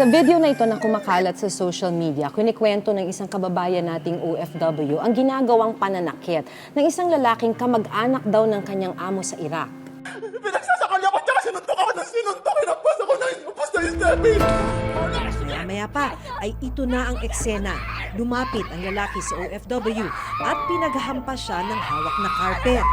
Sa video na ito na kumakalat sa social media, kunikwento ng isang kababayan nating OFW ang ginagawang pananakit ng isang lalaking kamag-anak daw ng kanyang amo sa Iraq. Pinagsasakal ako tsaka sinuntok ako ng sinuntok. Inapos ako ng inapos na yung stepping. Maya pa ay ito na ang eksena. Lumapit ang lalaki sa OFW at pinaghampas siya ng hawak na carpet.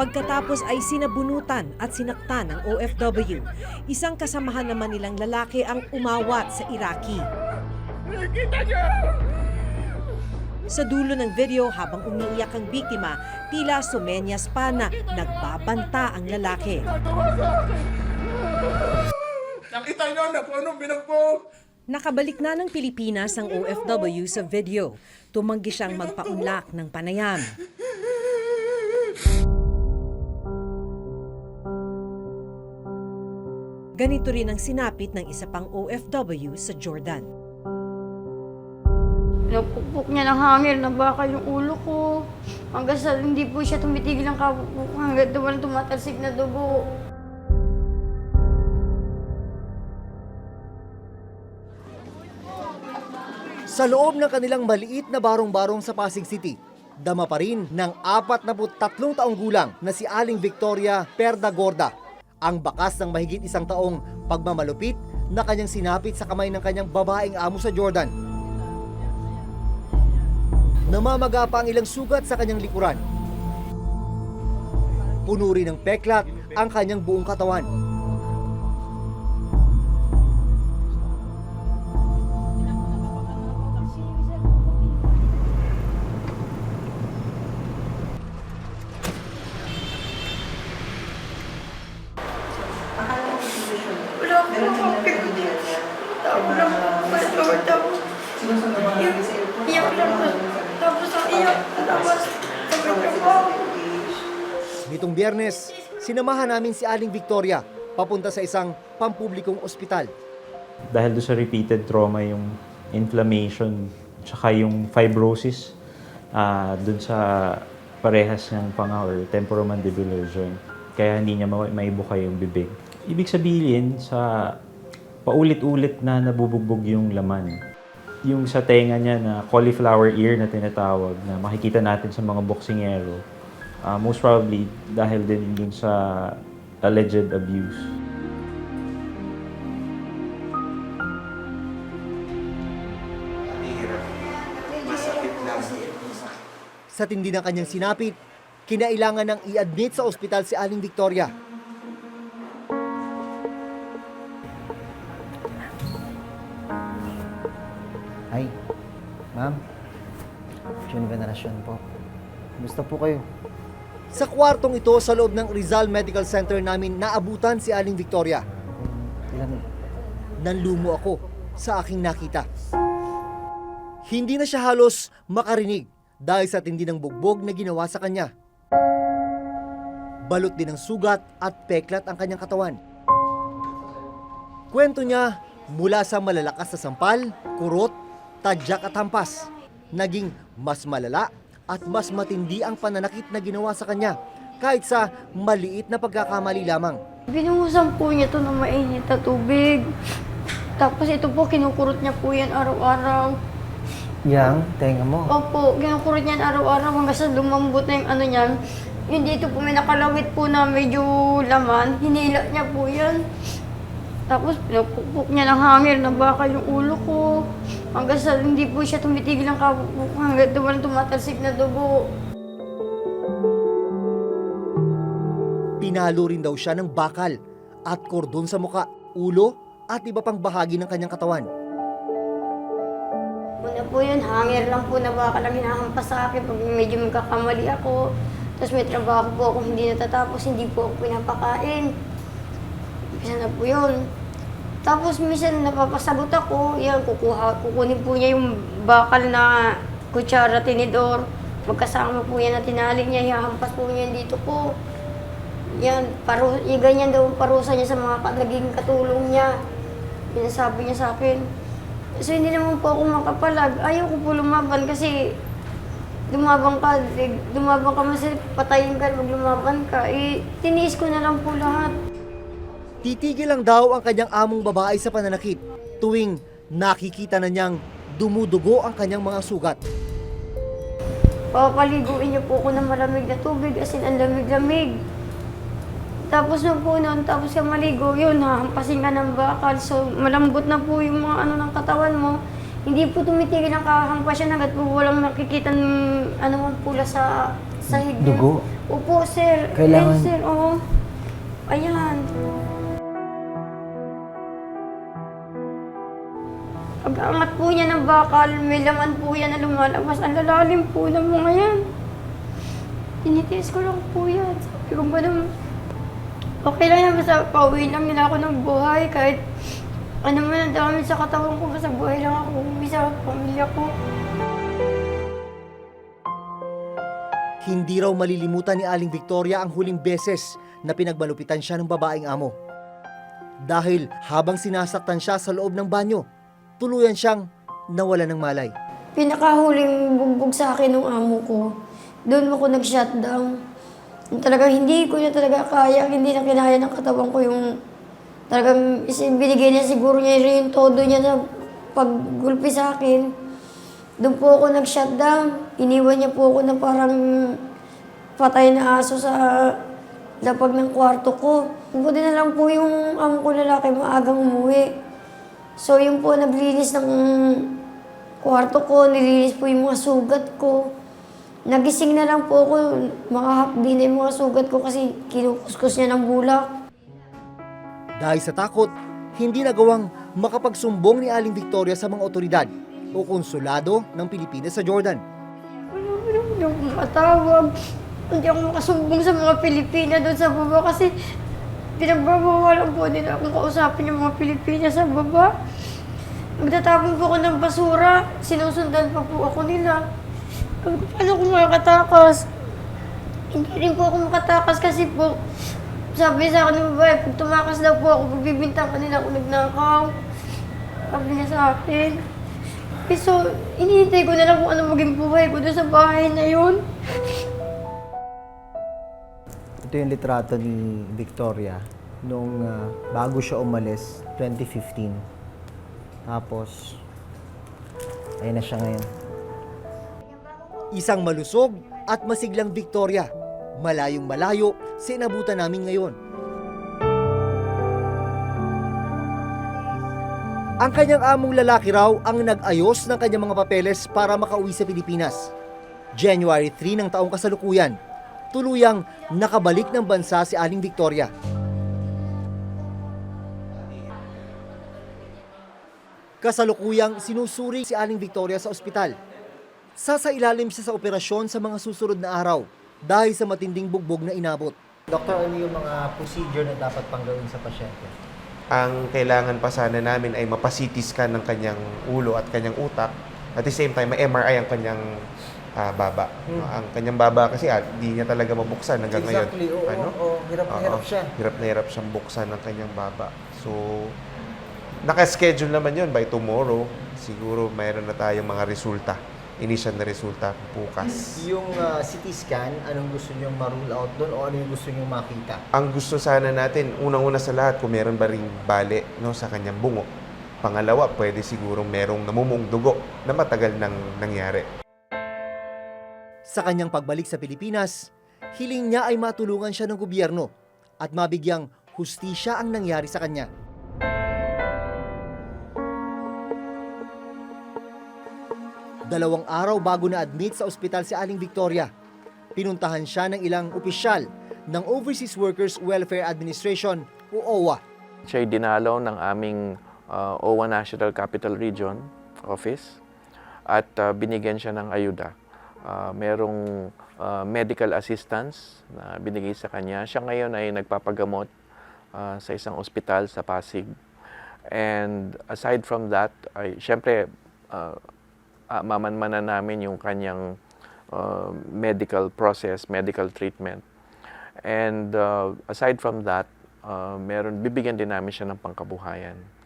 Pagkatapos ay sinabunutan at sinaktan ng OFW. Isang kasamahan naman nilang lalaki ang umawat sa niyo! Sa dulo ng video habang umiiyak ang biktima, tila sumenyas pa na nagbabanta ang lalaki. Nakita niyo na po anong binagbog. Nakabalik na ng Pilipinas ang OFW sa video. Tumanggi siyang magpaunlak ng panayam. Ganito rin ang sinapit ng isa pang OFW sa Jordan. Pinapukpok niya ng hangin na baka yung ulo ko. Hanggang sa hindi po siya tumitigil ang kapupok hanggang duman tumatalsik na dugo. Sa loob ng kanilang maliit na barong-barong sa Pasig City, dama pa rin ng 43 taong gulang na si Aling Victoria Perda Gorda ang bakas ng mahigit isang taong pagmamalupit na kanyang sinapit sa kamay ng kanyang babaeng amo sa Jordan. Namamaga pa ang ilang sugat sa kanyang likuran. Puno rin ng peklat ang kanyang buong katawan. Biyernes, sinamahan namin si Aling Victoria papunta sa isang pampublikong ospital. dahil doon sa repeated trauma yung inflammation tsaka yung fibrosis ah doon sa parehas ng panga or temporomandibular joint. Kaya hindi niya ma- maibuka yung bibig. Ibig sabihin sa paulit-ulit na nabubugbog yung laman. Yung sa tenga niya na cauliflower ear na tinatawag na makikita natin sa mga boksingero, ah, most probably dahil din dun sa alleged abuse. Sa tindi ng kanyang sinapit, kinailangan ng i-admit sa ospital si Aling Victoria. Ay, ma'am. June Veneracion po. Gusto po kayo? Sa kwartong ito sa loob ng Rizal Medical Center namin naabutan si Aling Victoria. Ilan? Nanlumo ako sa aking nakita. Hindi na siya halos makarinig dahil sa tindi ng bugbog na ginawa sa kanya. Balot din ng sugat at peklat ang kanyang katawan. Kwento niya mula sa malalakas na sampal, kurot, tadyak at hampas. Naging mas malala at mas matindi ang pananakit na ginawa sa kanya kahit sa maliit na pagkakamali lamang. Binuhusan po niya to ng mainit na tubig. Tapos ito po, kinukurot niya po yan araw-araw. Yang, tenga mo. Opo, kinukurot niyan araw-araw hanggang sa lumambot na yung ano niyan. Yung dito po may nakalawit po na medyo laman, hinila niya po yan. Tapos pinapukpok niya ng hangin na baka yung ulo ko. Hanggang sa hindi po siya tumitigil ang kapupok hanggang duman tumatalsik na dugo. Pinalo rin daw siya ng bakal at kordon sa muka, ulo at iba pang bahagi ng kanyang katawan. Una po yun, hanger lang po na baka lang hinahampas sa akin pag medyo magkakamali ako. Tapos may trabaho po ako hindi natatapos, hindi po ako pinapakain. Isa na po yun. Tapos minsan napapasagot ako, yan, kukuha, kukunin po niya yung bakal na kutsara, tinidor. Magkasama po yan na tinali niya, hihampas po niya dito po. Yan, paru, ganyan daw ang parusa niya sa mga naging katulong niya. Pinasabi niya sa akin. So hindi naman po ako makapalag. Ayaw ko po lumaban kasi lumabang ka, eh, lumabang ka mas patayin ka, pag lumaban ka. Eh, tiniis ko na lang po lahat. Titigil lang daw ang kanyang among babae sa pananakit tuwing nakikita na niyang dumudugo ang kanyang mga sugat. Papaliguin niyo po ako ng malamig na tubig, as in, ang lamig-lamig. Tapos nung po noon, tapos ka maligo, yun, hahampasin ka ng bakal. So, malambot na po yung mga ano ng katawan mo. Hindi po tumitigil ang kahampas yan hanggat po walang nakikita ng ano man pula sa sahig niya. Dugo? Opo, sir. Kailangan- Ayan, sir, oo. Ayan. Pag-angat po niya ng bakal, may laman po yan na lumalabas. Ang lalalim po ng mga yan. Tinitiis ko lang po yan. Sabi ko naman, okay lang yan, basta pauwi lang nila ako ng buhay. Kahit ano man ang dami sa katawan ko, basta buhay lang ako. Uwi sa pamilya ko. Hindi raw malilimutan ni Aling Victoria ang huling beses na pinagmalupitan siya ng babaeng amo. Dahil habang sinasaktan siya sa loob ng banyo, tuluyan siyang nawala ng malay. pinakahuling bugbog sa akin ng amo ko, doon ako nag-shutdown. Talagang hindi ko na talaga kaya, hindi na kinaya ng katawan ko yung talagang binigay niya siguro niya rin yung todo niya sa paggulpi sa akin. Doon po ako nag-shutdown. Iniwan niya po ako na parang patay na aso sa lapag ng kwarto ko. Buti na lang po yung amo ko lalaki maagang umuwi. So yung po naglinis ng kwarto ko, nilinis po yung mga sugat ko. Nagising na lang po ako, mga hapdi na yung mga sugat ko kasi kinukuskus niya ng bulak. Dahil sa takot, hindi nagawang makapagsumbong ni Aling Victoria sa mga otoridad o konsulado ng Pilipinas sa Jordan. Hindi ako matawag. Hindi ako makasumbong sa mga Pilipina doon sa baba kasi pinagbabawalan po nila akong kausapin yung mga Pilipina sa baba. Magtatapon po ako ng basura, sinusundan pa po ako nila. Ko, paano ako makakatakas? Hindi rin po ako makatakas kasi po, sabi sa akin ng babae, pag tumakas daw po ako, pagbibintang kanila ako nagnakaw. Sabi niya sa akin. Eh, so, inihintay ko na lang kung ano maging buhay ko doon sa bahay na yun. Ito yung litrato ni Victoria nung ah, bago siya umalis, 2015. Tapos, ayun na siya ngayon. Isang malusog at masiglang Victoria. Malayong malayo sa inabutan namin ngayon. Ang kanyang among lalaki raw ang nag-ayos ng kanyang mga papeles para makauwi sa Pilipinas. January 3 ng taong kasalukuyan, tuluyang nakabalik ng bansa si Aling Victoria. Kasalukuyang sinusuri si Aling Victoria sa ospital. Sasailalim siya sa operasyon sa mga susunod na araw dahil sa matinding bugbog na inabot. Doktor, ano yung mga procedure na dapat pang gawin sa pasyente? Ang kailangan pa sana namin ay mapasitis scan ng kanyang ulo at kanyang utak. At the same time, may MRI ang kanyang ah, baba. Ang kanyang baba kasi ah, di niya talaga mabuksan hanggang Exactly, ngayon. oo, Ano? oo, hirap na Oo. hirap siya. Hirap na hirap siyang buksan ng kanyang baba. So, naka-schedule naman yun by tomorrow. Siguro mayroon na tayong mga resulta. Initial na resulta bukas. Yung ah, CT scan, anong gusto niyong ma-rule out doon o ano yung gusto niyong makita? Ang gusto sana natin, unang-una sa lahat, kung meron ba ring bali no, sa kanyang bungo. Pangalawa, pwede siguro merong namumong dugo na matagal nang nangyari. Sa kanyang pagbalik sa Pilipinas, hiling niya ay matulungan siya ng gobyerno at mabigyang hustisya ang nangyari sa kanya. Dalawang araw bago na-admit sa ospital si Aling Victoria, pinuntahan siya ng ilang opisyal ng Overseas Workers Welfare Administration o OWA. Siya'y dinalaw ng aming uh, OWA National Capital Region Office at uh, binigyan siya ng ayuda. Uh, merong uh, medical assistance na binigay sa kanya. Siya ngayon ay nagpapagamot uh, sa isang ospital sa Pasig. And aside from that, ay syempre uh, uh, mamanmanan namin yung kanyang uh, medical process, medical treatment. And uh, aside from that, uh, meron bibigyan din namin siya ng pangkabuhayan.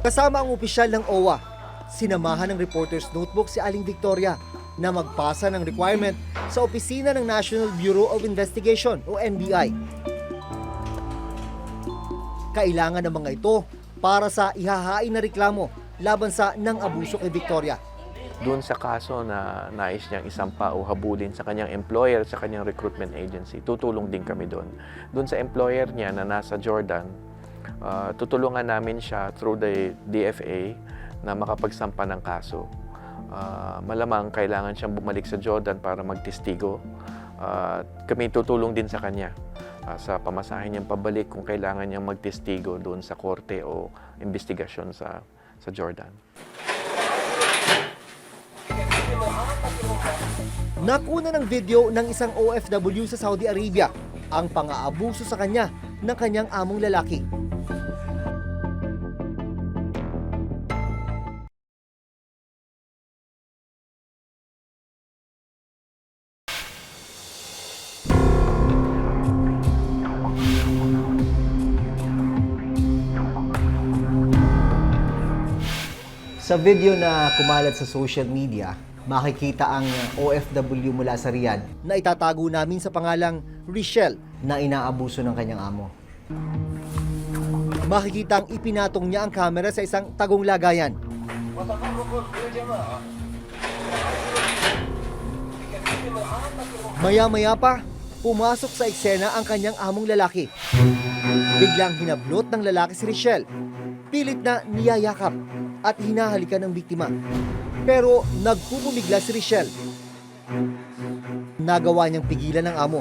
Kasama ang opisyal ng OWA, sinamahan ng reporter's notebook si Aling Victoria na magpasa ng requirement sa opisina ng National Bureau of Investigation o NBI. Kailangan ng mga ito para sa ihahain na reklamo laban sa nang abuso kay Victoria. Doon sa kaso na nais niyang isampa o habulin sa kanyang employer, sa kanyang recruitment agency, tutulong din kami doon. Doon sa employer niya na nasa Jordan, ah, tutulungan namin siya through the DFA na makapagsampa ng kaso. Ah, malamang kailangan siyang bumalik sa Jordan para magtestigo. Ah, kami tutulong din sa kanya ah, sa pamasahin niyang pabalik kung kailangan niyang magtestigo doon sa korte o investigasyon sa, sa Jordan. Nakuna ng video ng isang OFW sa Saudi Arabia ang pang-aabuso sa kanya ng kanyang among lalaki. Sa video na kumalat sa social media, makikita ang OFW mula sa Riyadh na itatago namin sa pangalang Richelle na inaabuso ng kanyang amo. Makikita ang ipinatong niya ang kamera sa isang tagong lagayan. Maya-maya pa, pumasok sa eksena ang kanyang among lalaki. Biglang hinablot ng lalaki si Richelle. Pilit na niyayakap at hinahalikan ng biktima. Pero nagpupumigla si Richelle. Nagawa niyang pigilan ng amo.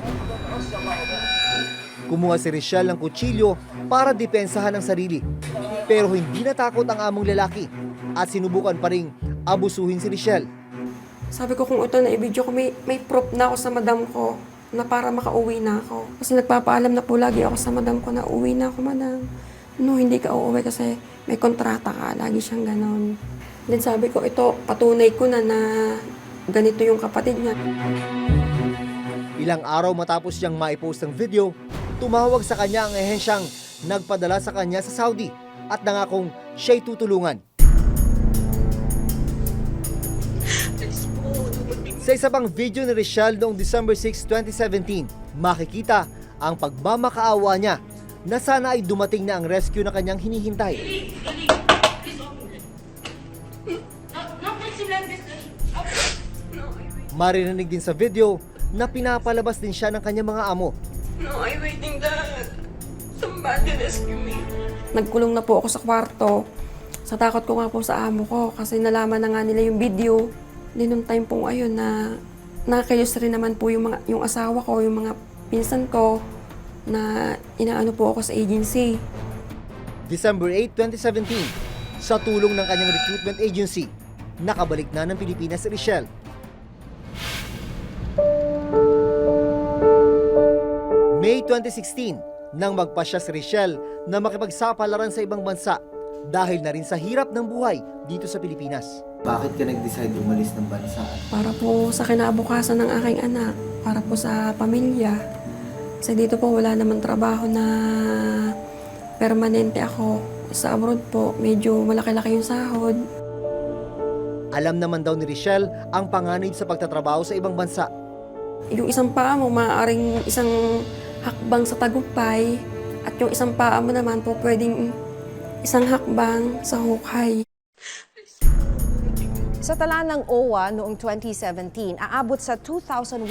Kumuha si Richelle ng kutsilyo para depensahan ang sarili. Pero hindi natakot ang among lalaki at sinubukan pa ring abusuhin si Richelle. Sabi ko kung ito na i-video ko, may, may prop na ako sa madam ko na para makauwi na ako. Kasi nagpapaalam na po lagi ako sa madam ko na uwi na ako, madam. No, hindi ka uuwi kasi may kontrata ka. Lagi siyang ganon. Then sabi ko, ito, patunay ko na na ganito yung kapatid niya. Ilang araw matapos siyang maipost ang video, tumawag sa kanya ang ehensyang nagpadala sa kanya sa Saudi at nangakong siya'y tutulungan. Sa isa pang video ni Richelle noong December 6, 2017, makikita ang pagmamakaawa niya na sana ay dumating na ang rescue na kanyang hinihintay. Maririnig din sa video na pinapalabas din siya ng kanyang mga amo. No, I'm waiting that somebody rescue me. Nagkulong na po ako sa kwarto. Sa takot ko nga po sa amo ko kasi nalaman na nga nila yung video. Din nung time po ayun na nakakayos rin naman po yung, mga, yung asawa ko, yung mga pinsan ko na inaano po ako sa agency. December 8, 2017, sa tulong ng kanyang recruitment agency, nakabalik na ng Pilipinas si Richelle. 2016, nang magpasya si Richelle na makipagsapalaran sa ibang bansa dahil na rin sa hirap ng buhay dito sa Pilipinas. Bakit ka nag-decide umalis ng bansa? Para po sa kinabukasan ng aking anak, para po sa pamilya. Kasi dito po wala naman trabaho na permanente ako. Sa abroad po, medyo malaki-laki yung sahod. Alam naman daw ni Richelle ang panganib sa pagtatrabaho sa ibang bansa. Yung isang paa mo, maaaring isang hakbang sa tagumpay. At yung isang paa mo naman po, pwedeng isang hakbang sa hukay. Sa tala ng OWA noong 2017, aabot sa 2,167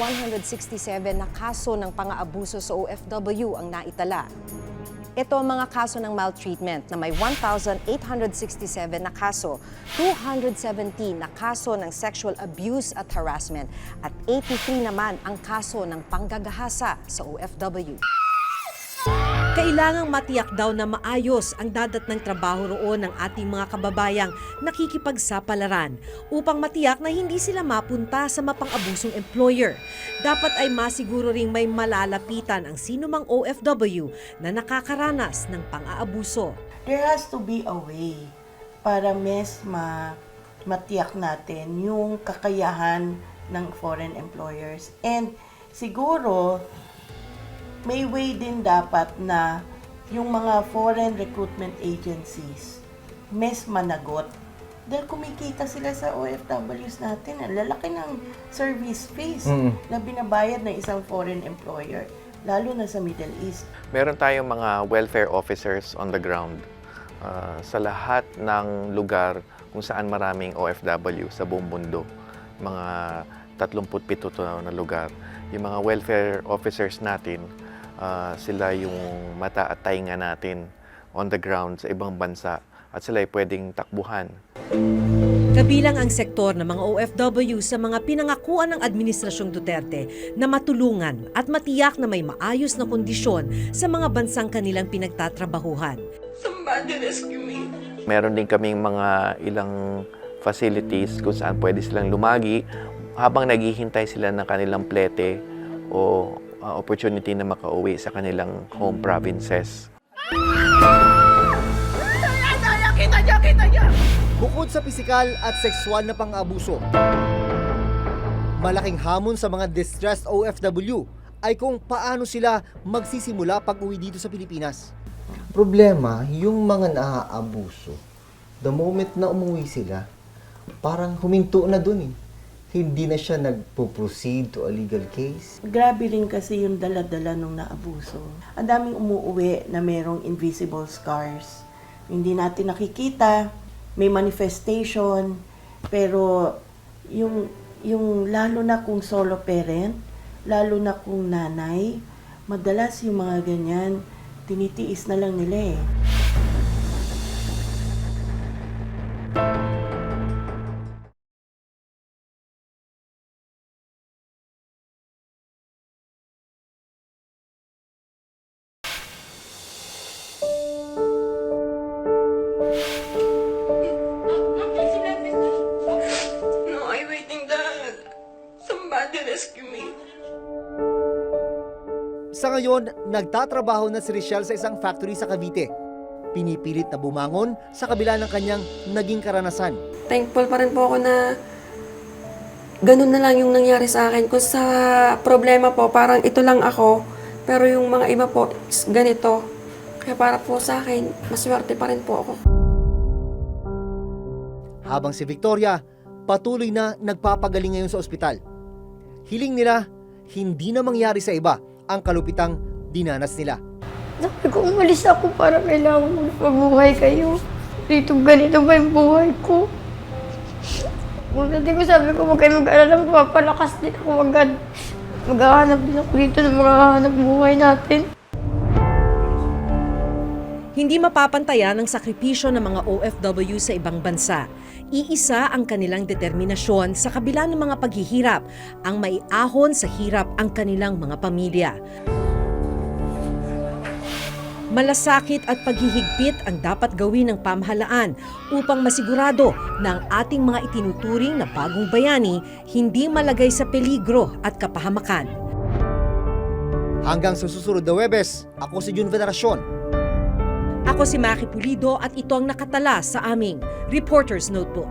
na kaso ng pang-aabuso sa OFW ang naitala. Ito ang mga kaso ng maltreatment na may 1,867 na kaso, 217 na kaso ng sexual abuse at harassment, at 83 naman ang kaso ng panggagahasa sa OFW. Kailangang matiyak daw na maayos ang dadat ng trabaho roon ng ating mga kababayang nakikipagsapalaran upang matiyak na hindi sila mapunta sa mapang-abusong employer. Dapat ay masiguro ring may malalapitan ang sinumang OFW na nakakaranas ng pang-aabuso. there has to be a way para mes ma matiyak natin yung kakayahan ng foreign employers. And siguro, may way din dapat na yung mga foreign recruitment agencies mes managot Dahil kumikita sila sa OFWs natin. Ang lalaki ng service fees Mm. na binabayad ng isang foreign employer, lalo na sa Middle East. Meron tayong mga welfare officers on the ground ah, sa lahat ng lugar kung saan maraming OFW sa buong mundo. Mga 37 to na lugar. Yung mga welfare officers natin, ah, sila yung mata at tainga natin on the ground sa ibang bansa at sila ay pwedeng takbuhan Kabilang ang sektor ng mga OFW sa mga pinangakuan ng Administrasyong Duterte na matulungan at matiyak na may maayos na kondisyon sa mga bansang kanilang pinagtatrabahuhan. Somebody rescue me. Meron din kaming mga ilang facilities kung saan pwede silang lumagi habang naghihintay sila ng kanilang plete o uh, opportunity na makauwi sa kanilang home provinces. Bukod sa pisikal at sexual na pang-abuso, malaking hamon sa mga distressed OFW ay kung paano sila magsisimula pag uwi dito sa Pilipinas. Problema, yung mga naaabuso, the moment na umuwi sila, parang huminto na dun eh. Hindi na siya nagpo-proceed to a legal case. Grabe rin kasi yung dala-dala nung naabuso. Ang daming umuuwi na merong invisible scars. Hindi natin nakikita, may manifestation, pero yung, yung lalo na kung solo parent, lalo na kung nanay, madalas yung mga ganyan, tinitiis na lang nila eh. Nagtatrabaho na si Richelle sa isang factory sa Cavite. Pinipilit na bumangon sa kabila ng kanyang naging karanasan. Thankful pa rin po ako na ganun na lang yung nangyari sa akin. Kung sa problema po, parang ito lang ako. Pero yung mga iba po, ganito. Kaya para po sa akin, maswerte pa rin po ako. Habang si Victoria, patuloy na nagpapagaling ngayon sa ospital. Hiling nila, hindi na mangyari sa iba ang kalupitang dinanas nila. Sabi ko, umalis ako para kailangan mo mabuhay kayo. Dito ganito ba yung buhay ko? Kung dati ko sabi ko, huwag kayo mag-alala, mapapalakas din ako agad. Maghahanap din ako dito ng mga hanap buhay natin. Hindi mapapantayan ang sakripisyo ng mga OFW sa ibang bansa. Iisa ang kanilang determinasyon sa kabila ng mga paghihirap, ang maiahon sa hirap ang kanilang mga pamilya. Malasakit at paghihigpit ang dapat gawin ng pamahalaan upang masigurado na ang ating mga itinuturing na bagong bayani hindi malagay sa peligro at kapahamakan. Hanggang sa susunod na Webes, ako si Jun Veneracion. Ako si Maki Pulido at ito ang nakatala sa aming Reporter's Notebook.